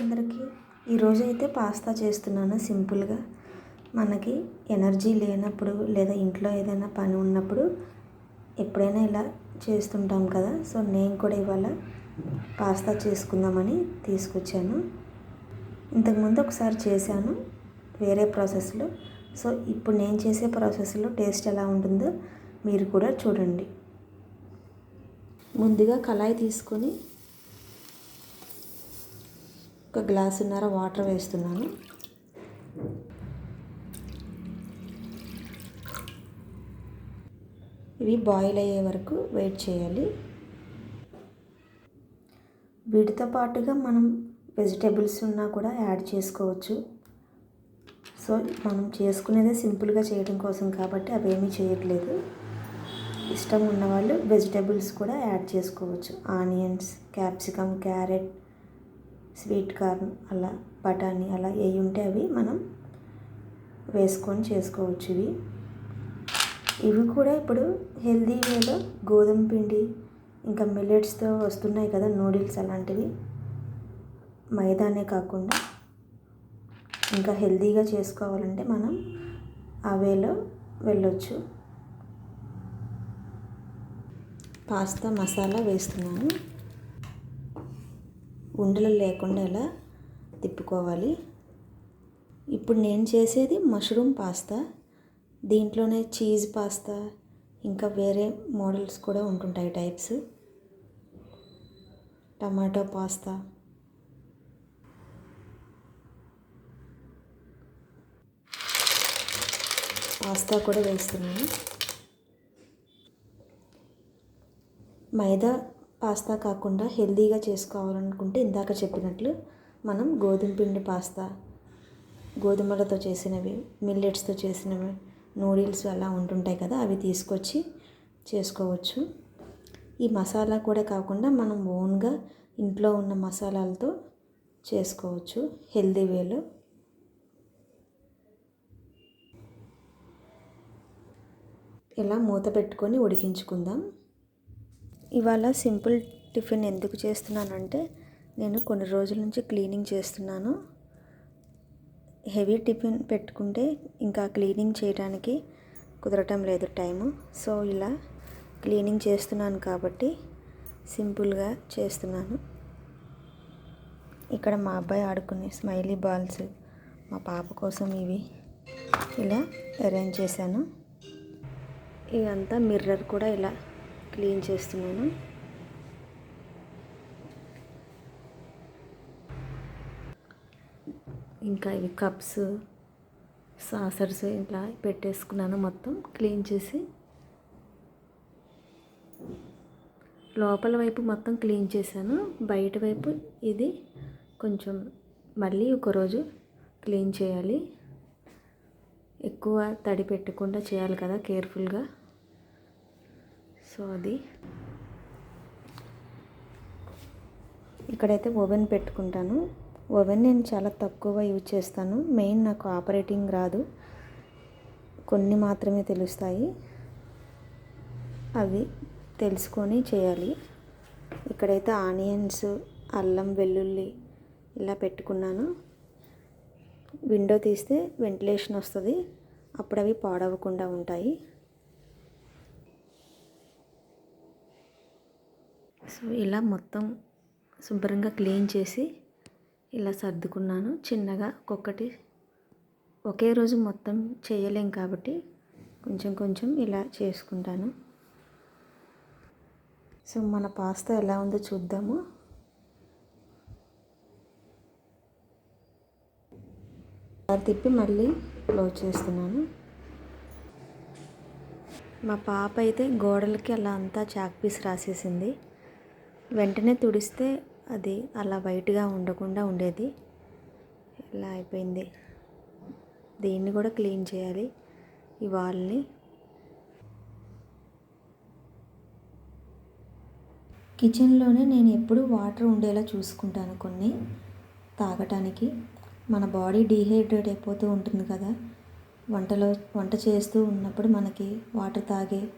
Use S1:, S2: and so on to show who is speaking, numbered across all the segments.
S1: అందరికీ ఈరోజు అయితే పాస్తా చేస్తున్నాను సింపుల్గా. మనకి ఎనర్జీ లేనప్పుడు లేదా ఇంట్లో ఏదైనా పని ఉన్నప్పుడు ఎప్పుడైనా ఇలా చేస్తుంటాం కదా సో నేను కూడా ఇవాళ పాస్తా చేసుకుందామని తీసుకొచ్చాను. ఇంతకుముందు ఒకసారి చేశాను వేరే ప్రాసెస్లో. సో ఇప్పుడు నేను చేసే ప్రాసెస్లో టేస్ట్ ఎలా ఉంటుందో మీరు కూడా చూడండి. ముందుగా కళాయి తీసుకొని ఒక గ్లాసున్నర వాటర్ వేస్తున్నాను. ఇవి బాయిల్ అయ్యే వరకు వెయిట్ చేయాలి. వీటితో పాటుగా మనం వెజిటేబుల్స్ ఉన్నా కూడా యాడ్ చేసుకోవచ్చు. సో మనం చేసుకునేదే సింపుల్గా చేయడం కోసం కాబట్టి అవేమీ చేయట్లేదు. ఇష్టం ఉన్నవాళ్ళు వెజిటేబుల్స్ కూడా యాడ్ చేసుకోవచ్చు. Onions capsicum carrot sweet corn అలా బఠానీ అలా ఏ ఉంటే అవి మనం వేసుకొని చేసుకోవచ్చు ఇవి. ఇవి కూడా ఇప్పుడు హెల్దీ వేలో గోధుమ పిండి ఇంకా మిల్లెట్స్తో వస్తున్నాయి కదా నూడిల్స్ అలాంటివి. మైదానే కాకుండా ఇంకా హెల్దీగా చేసుకోవాలంటే మనం అవేలో వెళ్ళొచ్చు. పాస్తా మసాలా వేస్తున్నాను. ఉండలు లేకుండా ఇలా తిప్పుకోవాలి. ఇప్పుడు నేను చేసేది మష్రూమ్ పాస్తా దీంట్లోనే చీజ్ పాస్తా ఇంకా వేరే మోడల్స్ కూడా ఉంటుంటాయి టైప్స్. Tomato pasta. పాస్తా కూడా వేస్తున్నాను. మైదా పాస్తా కాకుండా హెల్తీగా చేసుకోవాలనుకుంటే ఇందాక చెప్పినట్లు మనం గోధుమ పిండి పాస్తా గోధుమలతో చేసినవి మిల్లెట్స్తో చేసినవి నూడిల్స్ అలా ఉంటుంటాయి కదా అవి తీసుకొచ్చి చేసుకోవచ్చు. ఈ మసాలా కూడా కాకుండా మనం ఓన్గా ఇంట్లో ఉన్న మసాలాలతో చేసుకోవచ్చు హెల్దీ వేలో. ఇలా మూత పెట్టుకొని ఉడికించుకుందాం. ఇవాళ సింపుల్ టిఫిన్ ఎందుకు చేస్తున్నానంటే నేను కొన్ని రోజుల నుంచి క్లీనింగ్ చేస్తున్నాను. హెవీ టిఫిన్ పెట్టుకుంటే ఇంకా క్లీనింగ్ చేయడానికి కుదరటం లేదు టైము. సో ఇలా క్లీనింగ్ చేస్తున్నాను కాబట్టి సింపుల్గా చేస్తున్నాను. ఇక్కడ మా అబ్బాయి ఆడుకునే స్మైలీ బాల్స్ మా పాప కోసం ఇవి ఇలా అరేంజ్ చేశాను. ఇదంతా మిర్రర్ కూడా ఇలా క్లీన్ చేస్తున్నాను. ఇంకా ఇవి కప్స్ సాసర్స్ ఇట్లా పెట్టేసుకున్నాను మొత్తం క్లీన్ చేసి. లోపల వైపు మొత్తం క్లీన్ చేశాను. బయట వైపు ఇది కొంచెం మళ్ళీ ఒకరోజు క్లీన్ చేయాలి. ఎక్కువ తడి పెట్టకుండా చేయాలి కదా కేర్ఫుల్గా. సో అది. ఇక్కడైతే ఓవెన్ పెట్టుకుంటాను. ఓవెన్ నేను చాలా తక్కువ యూజ్ చేస్తాను. మెయిన్ నాకు ఆపరేటింగ్ రాదు. కొన్ని మాత్రమే తెలుస్తాయి. అవి తెలుసుకొని చేయాలి. ఇక్కడైతే ఆనియన్స్ అల్లం వెల్లుల్లి ఇలా పెట్టుకున్నాను. విండో తీస్తే వెంటిలేషన్ వస్తుంది. అప్పుడు అవి పాడవకుండా ఉంటాయి. సో ఇలా మొత్తం శుభ్రంగా క్లీన్ చేసి ఇలా సర్దుకున్నాను. చిన్నగా ఒక్కొక్కటి ఒకే రోజు మొత్తం చేయలేం కాబట్టి కొంచెం కొంచెం ఇలా చేసుకుంటాను. సో మన పాస్తా ఎలా ఉందో చూద్దాము. తిప్పి మళ్ళీ క్లోజ్ చేస్తున్నాను. మా పాప అయితే గోడలకి అలా అంతా చాక్ పీస్ రాసేసింది. వెంటనే తుడిస్తే అది అలా వైట్గా ఉండకుండా ఉండేది. ఇలా అయిపోయింది. దీన్ని కూడా క్లీన్ చేయాలి. ఈ వాల్ని. కిచెన్లోనే నేను ఎప్పుడూ వాటర్ ఉండేలా చూసుకుంటాను కొన్ని తాగటానికి. మన బాడీ డీహైడ్రేట్ అయిపోతూ ఉంటుంది కదా. వంటలో వంట చేస్తూ ఉన్నప్పుడు మనకి వాటర్ తాగే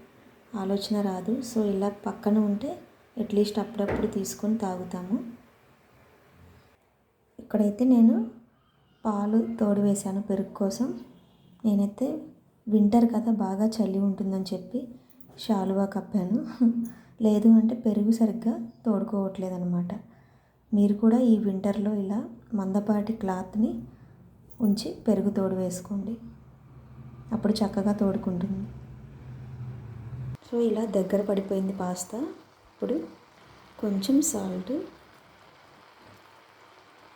S1: ఆలోచన రాదు. సో ఇలా పక్కన ఉంటే అట్లీస్ట్ అప్పుడప్పుడు తీసుకొని తాగుతాము. ఇక్కడైతే నేను పాలు తోడు వేశాను పెరుగు కోసం. నేనైతే వింటర్ కదా బాగా చలి ఉంటుందని చెప్పి షాలువా కప్పాను. లేదు అంటే పెరుగు సరిగ్గా తోడుకోవట్లేదు అనమాట మీరు కూడా ఈ వింటర్లో ఇలా మందపాటి క్లాత్ని ఉంచి పెరుగు తోడు వేసుకోండి అప్పుడు చక్కగా తోడుకుంటుంది. సో ఇలా దగ్గర పడిపోయింది పాస్తా. ఇప్పుడు కొంచెం సాల్ట్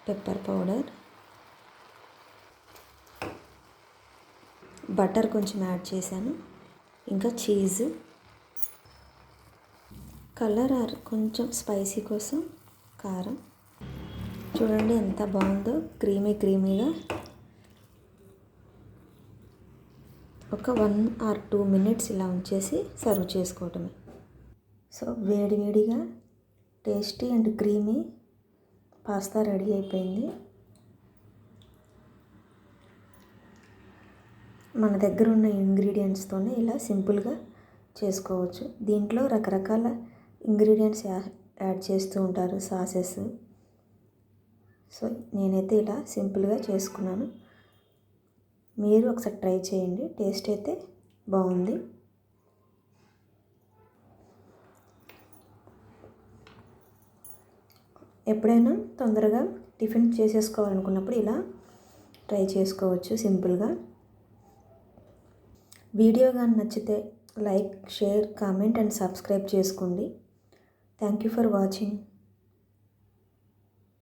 S1: పెప్పర్ పౌడర్ బటర్ కొంచెం యాడ్ చేశాను ఇంకా చీజ్. కలర్ ఆర్ కొంచెం స్పైసీ కోసం కారం. చూడండి ఎంత బాగుందో క్రీమీ క్రీమీగా. ఒక వన్ ఆర్ టూ మినిట్స్ ఇలా ఉంచేసి సర్వ్ చేసుకోవటమే. సో వేడివేడిగా tasty and creamy pasta ready అయిపోయింది. మన దగ్గర ఉన్న ఇంగ్రీడియంట్స్తోనే ఇలా సింపుల్గా చేసుకోవచ్చు. దీంట్లో రకరకాల ఇంగ్రీడియంట్స్ యాడ్ చేస్తూ ఉంటారు సాసెస్. సో నేనైతే ఇలా సింపుల్గా చేసుకున్నాను. మీరు ఒకసారి ట్రై చేయండి టేస్ట్ అయితే బాగుంది. ఎప్పుడైనా తొందరగా టిఫిన్ చేసేసుకోవాలనుకున్నప్పుడు ఇలా ట్రై చేసుకోవచ్చు సింపుల్గా. వీడియో కానీ నచ్చితే like share comment and subscribe చేసుకోండి. Thank you for watching.